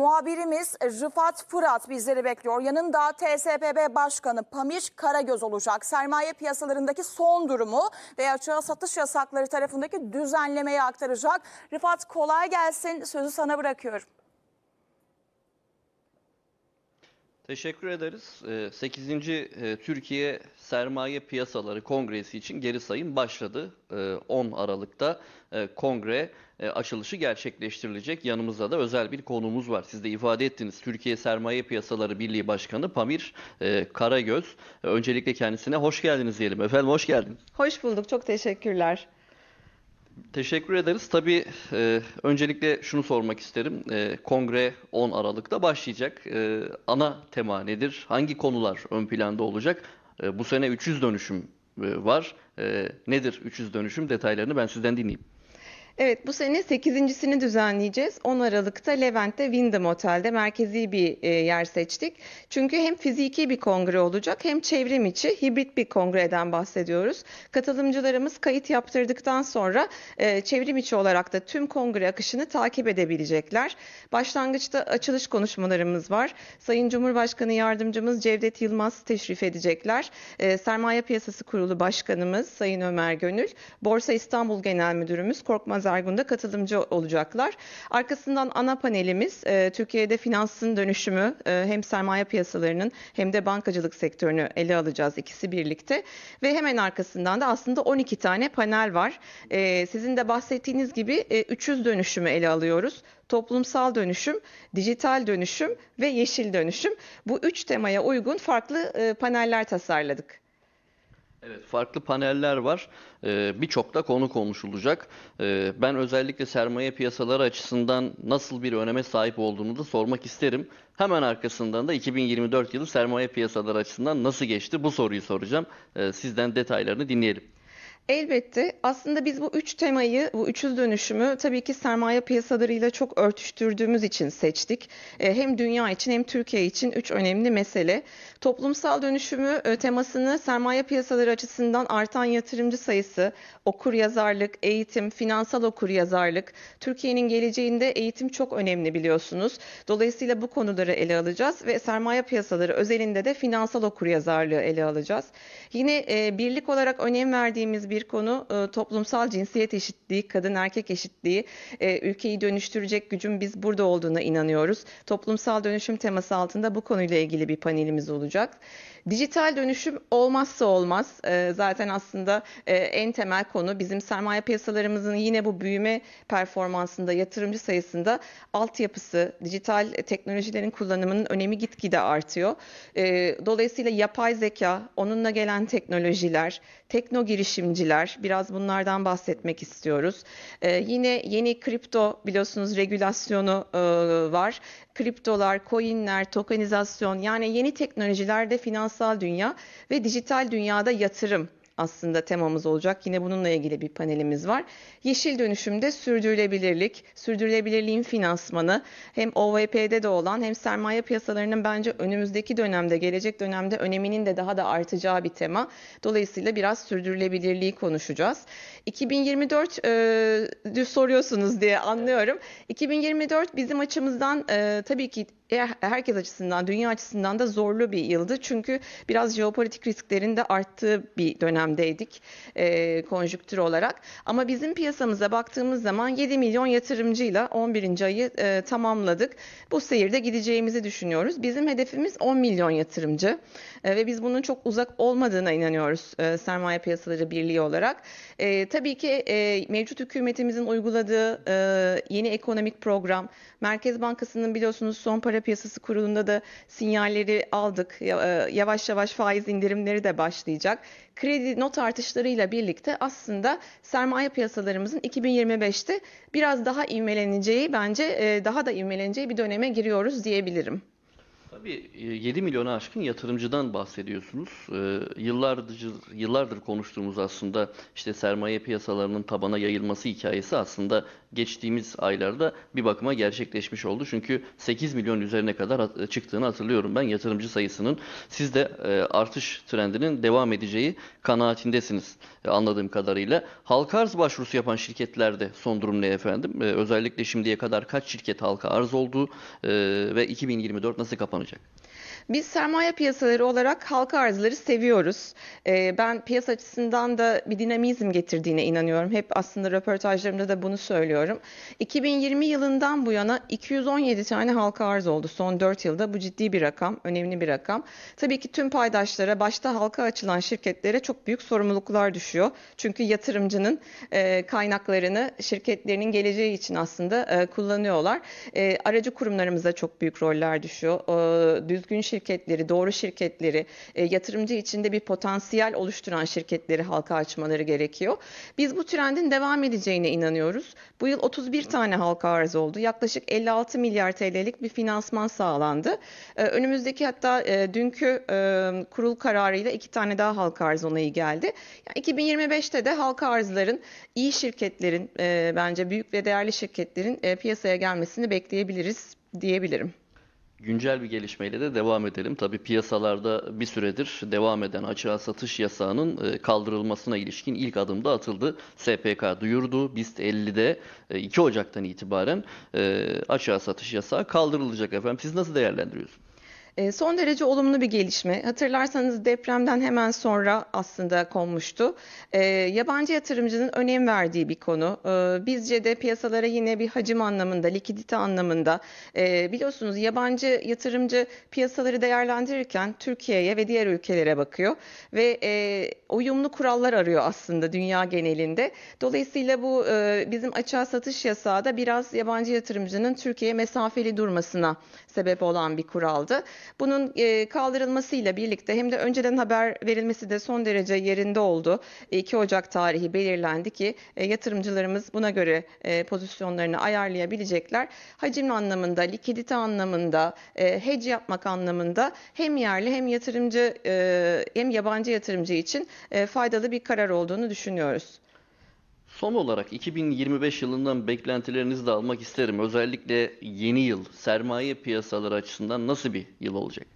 muhabirimiz Rıfat Fırat bizleri bekliyor. Yanında TSPB Başkanı Pamir Karagöz olacak. Sermaye piyasalarındaki son durumu ve açığa satış yasakları tarafındaki düzenlemeyi aktaracak. Rıfat kolay gelsin. Sözü sana bırakıyorum. Teşekkür ederiz. Ee, 8. e, Türkiye Sermaye Piyasaları Kongresi için geri sayım başladı. Ee, 10 Aralık'ta e, kongre e, açılışı gerçekleştirilecek. Yanımızda da özel bir konuğumuz var. Siz de ifade ettiniz. Türkiye Sermaye Piyasaları Birliği Başkanı Pamir Karagöz. Öncelikle kendisine hoş geldiniz diyelim. Efendim hoş geldin. Hoş bulduk. Çok teşekkürler. Teşekkür ederiz. Tabii e, öncelikle şunu sormak isterim. E, kongre 10 Aralık'ta başlayacak. E, ana tema nedir? Hangi konular ön planda olacak? E, bu sene 300 dönüşüm e, var. E, nedir 300 dönüşüm? Detaylarını ben sizden dinleyeyim. Evet bu sene 8.sini düzenleyeceğiz. 10 Aralık'ta Levent'te Wyndham Otel'de merkezi bir e, yer seçtik. Çünkü hem fiziki bir kongre olacak hem çevrim içi hibrit bir kongreden bahsediyoruz. Katılımcılarımız kayıt yaptırdıktan sonra e, çevrim içi olarak da tüm kongre akışını takip edebilecekler. Başlangıçta açılış konuşmalarımız var. Sayın Cumhurbaşkanı Yardımcımız Cevdet Yılmaz teşrif edecekler. E, Sermaye Piyasası Kurulu Başkanımız Sayın Ömer Gönül, Borsa İstanbul Genel Müdürümüz Korkmaz Da katılımcı olacaklar. Arkasından ana panelimiz e, Türkiye'de finansın dönüşümü e, hem sermaye piyasalarının hem de bankacılık sektörünü ele alacağız ikisi birlikte. Ve hemen arkasından da aslında 12 tane panel var. E, sizin de bahsettiğiniz gibi e, 300 dönüşümü ele alıyoruz. Toplumsal dönüşüm, dijital dönüşüm ve yeşil dönüşüm. Bu üç temaya uygun farklı e, paneller tasarladık. Evet, farklı paneller var. Ee, Birçok da konu konuşulacak. Ee, Ben özellikle sermaye piyasaları açısından nasıl bir öneme sahip olduğunu da sormak isterim. Hemen arkasından da 2024 yılı sermaye piyasaları açısından nasıl geçti bu soruyu soracağım. Ee, Sizden detaylarını dinleyelim. Elbette. Aslında biz bu üç temayı, bu 300 dönüşümü tabii ki sermaye piyasalarıyla çok örtüştürdüğümüz için seçtik. E, Hem dünya için hem Türkiye için üç önemli mesele. Toplumsal dönüşümü e, temasını sermaye piyasaları açısından artan yatırımcı sayısı, okur yazarlık, eğitim, finansal okur yazarlık. Türkiye'nin geleceğinde eğitim çok önemli biliyorsunuz. Dolayısıyla bu konuları ele alacağız ve sermaye piyasaları özelinde de finansal okur yazarlığı ele alacağız. Yine e, birlik olarak önem verdiğimiz bir konu e, toplumsal cinsiyet eşitliği, kadın erkek eşitliği. E, ülkeyi dönüştürecek gücün biz burada olduğuna inanıyoruz. Toplumsal dönüşüm teması altında bu konuyla ilgili bir panelimiz olacak. Dijital dönüşüm olmazsa olmaz. E, zaten aslında e, en temel konu bizim sermaye piyasalarımızın yine bu büyüme performansında, yatırımcı sayısında altyapısı, dijital teknolojilerin kullanımının önemi gitgide artıyor. E, dolayısıyla yapay zeka, onunla gelen teknolojiler, tekno girişimciler, biraz bunlardan bahsetmek istiyoruz. E, yine yeni kripto biliyorsunuz regülasyonu e, var. Kriptolar, coinler, tokenizasyon yani yeni teknolojilerde finansal dünya ve dijital dünyada yatırım aslında temamız olacak. Yine bununla ilgili bir panelimiz var. Yeşil dönüşümde sürdürülebilirlik, sürdürülebilirliğin finansmanı hem OVP'de de olan hem sermaye piyasalarının bence önümüzdeki dönemde, gelecek dönemde öneminin de daha da artacağı bir tema. Dolayısıyla biraz sürdürülebilirliği konuşacağız. 2024 e, soruyorsunuz diye anlıyorum. 2024 bizim açımızdan e, tabii ki herkes açısından, dünya açısından da zorlu bir yıldı. Çünkü biraz jeopolitik risklerin de arttığı bir dönemdeydik e, konjüktür olarak. Ama bizim piyasamıza baktığımız zaman 7 milyon yatırımcıyla 11. ayı e, tamamladık. Bu seyirde gideceğimizi düşünüyoruz. Bizim hedefimiz 10 milyon yatırımcı e, ve biz bunun çok uzak olmadığına inanıyoruz e, Sermaye Piyasaları Birliği olarak. E, tabii ki e, mevcut hükümetimizin uyguladığı e, yeni ekonomik program, Merkez Bankası'nın biliyorsunuz son para piyasası kurulunda da sinyalleri aldık. E, Yavaş yavaş faiz indirimleri de başlayacak. Kredi not artışlarıyla birlikte aslında sermaye piyasalarımızın 2025'te biraz daha ivmeleneceği, bence e, daha da ivmeleneceği bir döneme giriyoruz diyebilirim. Tabii e, 7 milyona aşkın yatırımcıdan bahsediyorsunuz. Ee, Yıllardır yıllardır konuştuğumuz aslında işte sermaye piyasalarının tabana yayılması hikayesi aslında geçtiğimiz aylarda bir bakıma gerçekleşmiş oldu. Çünkü 8 milyon üzerine kadar at- çıktığını hatırlıyorum ben yatırımcı sayısının. Siz de e, artış trendinin devam edeceği kanaatindesiniz e, anladığım kadarıyla. Halka arz başvurusu yapan şirketlerde son durum ne efendim? E, Özellikle şimdiye kadar kaç şirket halka arz oldu e, ve 2024 nasıl kapanacak? Biz sermaye piyasaları olarak halka arzları seviyoruz. Ee, ben piyasa açısından da bir dinamizm getirdiğine inanıyorum. Hep aslında röportajlarımda da bunu söylüyorum. 2020 yılından bu yana 217 tane halka arz oldu son 4 yılda. Bu ciddi bir rakam, önemli bir rakam. Tabii ki tüm paydaşlara, başta halka açılan şirketlere çok büyük sorumluluklar düşüyor. Çünkü yatırımcının e, kaynaklarını şirketlerinin geleceği için aslında e, kullanıyorlar. E, aracı kurumlarımıza çok büyük roller düşüyor. E, düzgün şirketleri, doğru şirketleri, e, yatırımcı içinde bir potansiyel oluşturan şirketleri halka açmaları gerekiyor. Biz bu trendin devam edeceğine inanıyoruz. Bu yıl 31 tane halka arz oldu. Yaklaşık 56 milyar TL'lik bir finansman sağlandı. E, önümüzdeki hatta dünkü kurul kararıyla iki tane daha halka arz onayı geldi. Yani 2025'te de halka arzların iyi şirketlerin bence büyük ve değerli şirketlerin piyasaya gelmesini bekleyebiliriz diyebilirim. Güncel bir gelişmeyle de devam edelim. Tabii piyasalarda bir süredir devam eden açığa satış yasağının e, kaldırılmasına ilişkin ilk adım da atıldı. SPK duyurdu. BIST 50'de e, 2 Ocak'tan itibaren e, açığa satış yasağı kaldırılacak efendim. Siz nasıl değerlendiriyorsunuz? E, Son derece olumlu bir gelişme. Hatırlarsanız depremden hemen sonra aslında konmuştu. E, yabancı yatırımcının önem verdiği bir konu. E, bizce de piyasalara yine bir hacim anlamında, likidite anlamında. Biliyorsunuz yabancı yatırımcı piyasaları değerlendirirken Türkiye'ye ve diğer ülkelere bakıyor ve e, uyumlu kurallar arıyor aslında dünya genelinde. Dolayısıyla bu e, bizim açığa satış yasağı da biraz yabancı yatırımcının Türkiye'ye mesafeli durmasına sebep olan bir kuraldı. Bunun e, kaldırılmasıyla birlikte hem de önceden haber verilmesi de son derece yerinde oldu. 2 Ocak tarihi belirlendi ki e, yatırımcılarımız buna göre e, pozisyonlarını ayarlayabilecekler. Hacim anlamında, likidite anlamında, hedge yapmak anlamında hem yerli hem yatırımcı hem yabancı yatırımcı için faydalı bir karar olduğunu düşünüyoruz. Son olarak 2025 yılından beklentilerinizi de almak isterim. Özellikle yeni yıl sermaye piyasaları açısından nasıl bir yıl olacak?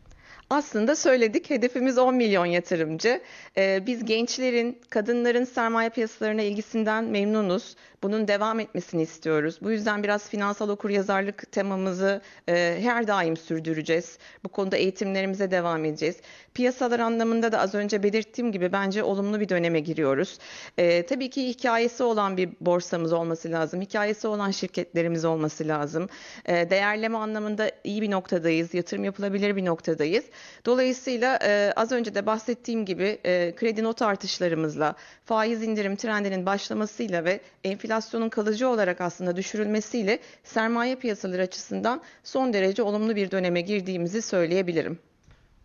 Aslında söyledik hedefimiz 10 milyon yatırımcı. Ee, biz gençlerin, kadınların sermaye piyasalarına ilgisinden memnunuz. Bunun devam etmesini istiyoruz. Bu yüzden biraz finansal okuryazarlık temamızı e, her daim sürdüreceğiz. Bu konuda eğitimlerimize devam edeceğiz. Piyasalar anlamında da az önce belirttiğim gibi bence olumlu bir döneme giriyoruz. Ee, tabii ki hikayesi olan bir borsamız olması lazım. Hikayesi olan şirketlerimiz olması lazım. Ee, değerleme anlamında iyi bir noktadayız. Yatırım yapılabilir bir noktadayız. Dolayısıyla e, az önce de bahsettiğim gibi e, kredi not artışlarımızla, faiz indirim trendinin başlamasıyla ve enflasyonun kalıcı olarak aslında düşürülmesiyle sermaye piyasaları açısından son derece olumlu bir döneme girdiğimizi söyleyebilirim.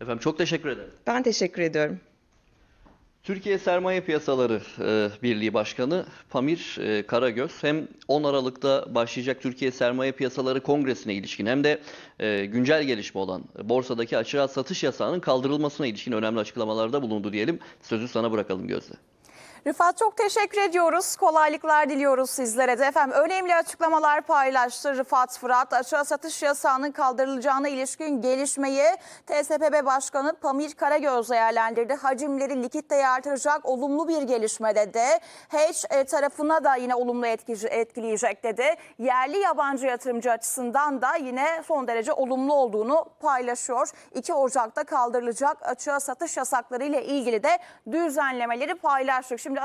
Efendim çok teşekkür ederim. Ben teşekkür ediyorum. Türkiye Sermaye Piyasaları e, Birliği Başkanı Pamir e, Karagöz hem 10 Aralık'ta başlayacak Türkiye Sermaye Piyasaları Kongresi'ne ilişkin hem de e, güncel gelişme olan borsadaki açığa satış yasağının kaldırılmasına ilişkin önemli açıklamalarda bulundu diyelim. Sözü sana bırakalım Gözde. Rıfat çok teşekkür ediyoruz. Kolaylıklar diliyoruz sizlere de. Efendim önemli açıklamalar paylaştı Rıfat Fırat. Açığa satış yasağının kaldırılacağına ilişkin gelişmeyi TSPB Başkanı Pamir Karagöz değerlendirdi. Hacimleri likiditeyi artıracak olumlu bir gelişme dedi. Hedge e, tarafına da yine olumlu etki- etkileyecek dedi. Yerli yabancı yatırımcı açısından da yine son derece olumlu olduğunu paylaşıyor. 2 Ocak'ta kaldırılacak açığa satış yasakları ile ilgili de düzenlemeleri paylaştık. Şimdi